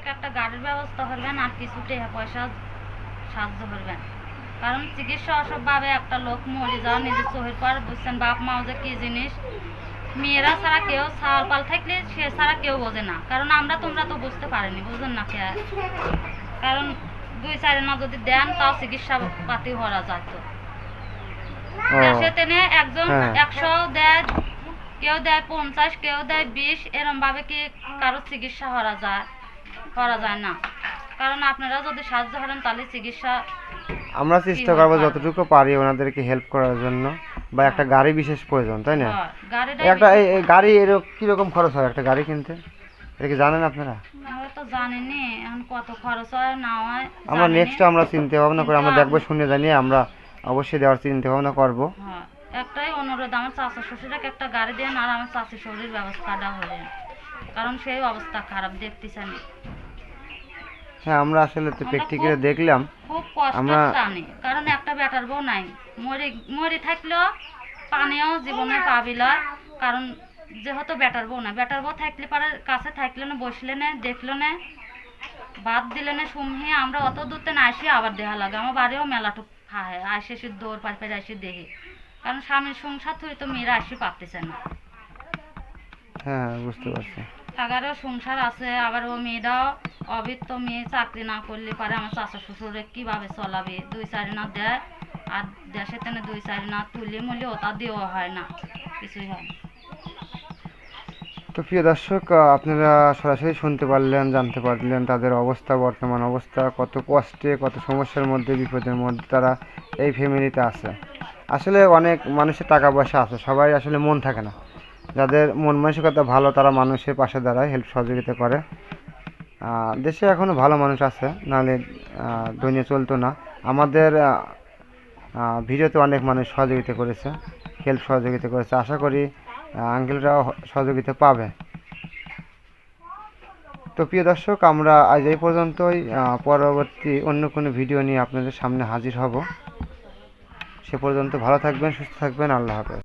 থেকে একটা গাড়ির ব্যবস্থা করবেন আর কিছু টাকা পয়সা সাহায্য করবেন। কারণ চিকিৎসা অসবভাবে একটা লোক মরে যাওয়া নিজের চোখের পর বুঝছেন? বাপ মাও যে কী জিনিস? মেয়েরা ছাড়া কেউ ছাওয়াল পাল থাকলে সে ছাড়া কেউ বোঝে না। কারণ আমরা তোমরা তো বুঝতে পারিনি বুঝেন না কে? কারণ দুই চারি না যদি দেন তাও চিকিৎসা পাতি করা যায় তো। ও। একজন হ্যাঁ। একশো দেয় কেউ দেয় পঞ্চাশ কেউ দেয় বিশ এরম ভাবে কি কারও চিকিৎসা করা যায়? করা যায় না। কারণ আপনারা যদি সাহায্য করেন তাহলে চিকিৎসা আমরা চেষ্টা করব যতটুকু পারি ওনাদেরকে হেল্প করার জন্য। বা একটা গাড়ি বিশেষ প্রয়োজন তাই না? একটা গাড়ি এরকম কীরকম খরচ হয় একটা গাড়ি কিনতে? এটা কি জানেন আপনারা? আমরা তো জানিনি এখন কত খরচ হয় না হয় আমরা নেক্সট আমরা চিন্তা ভাবনা করে আমরা দেখব শুনে জানিয়ে আমরা অবশ্যই দেওয়ার চিন্তা ভাবনা করব। হ্যাঁ, একটাই অনুরোধ আমার চাচা শ্বশুরকে একটা গাড়ি দেন আর আমার চাচি শরীর ব্যবস্থাটা হয়ে কারণ সেই অবস্থা খারাপ দেখতেছেন। হ্যাঁ আমরা আসলে তো প্র্যাকটিক্যালি দেখলাম। খুব কষ্ট আমরা- কারণ একটা বেটার বউ নাই। মরে মরে থাকলেও পানিও জীবনে পাবিলা কারণ যেহেতু বেটার বউ না বেটার বউ থাকলে পারে কাছে থাকলে না বসলে না দেখল না বাদ দিলে না সুমহি আমরা অত দূরতে না আসি আবার দেখা লাগে। আমার বাড়িও মেলাটুক খায়। আসে সে দৌড় পার পারে আসি দেখি কারণ স্বামীর সংসার থুই তো মেয়েরা আসি পারতেছে না। হ্যাঁ বুঝতে পারছি। তাগারও সংসার আছে আবার ও মেয়েরাও অবিত্ত মেয়ে চাকরি না করলে পারে আমার চাচা শ্বশুরে কীভাবে চলাবে? দুই চারি না দেয়, আর দেশে তেনে দুই চারি না তুলে মুলে ওটা দেওয়া হয় না, কিছুই হয় না। তো প্রিয় দর্শক আপনারা সরাসরি শুনতে পারলেন, জানতে পারলেন তাদের অবস্থা, বর্তমান অবস্থা, কত কষ্টে, কত সমস্যার মধ্যে, বিপদের মধ্যে তারা এই ফ্যামিলিতে আছে। আসলে অনেক মানুষের টাকা পয়সা আছে, সবাই আসলে মন থাকে না। যাদের মন মানসিকতা ভালো, তারা মানুষের পাশে দাঁড়ায়, হেল্প সহযোগিতা করে। দেশে এখনও ভালো মানুষ আছে, নাহলে দুনিয়া চলতো না। আমাদের ভিডিওতে অনেক মানুষ সহযোগিতা করেছে হেল্প সহযোগিতা করেছে। আশা করি আঙ্কেলরাও সহযোগিতা পাবে। তো প্রিয় দর্শক, আমরা আজ এই পর্যন্তই পরবর্তী অন্য কোনো ভিডিও নিয়ে আপনাদের সামনে হাজির হব। সে পর্যন্ত ভালো থাকবেন, সুস্থ থাকবেন, আল্লাহ হাফেজ।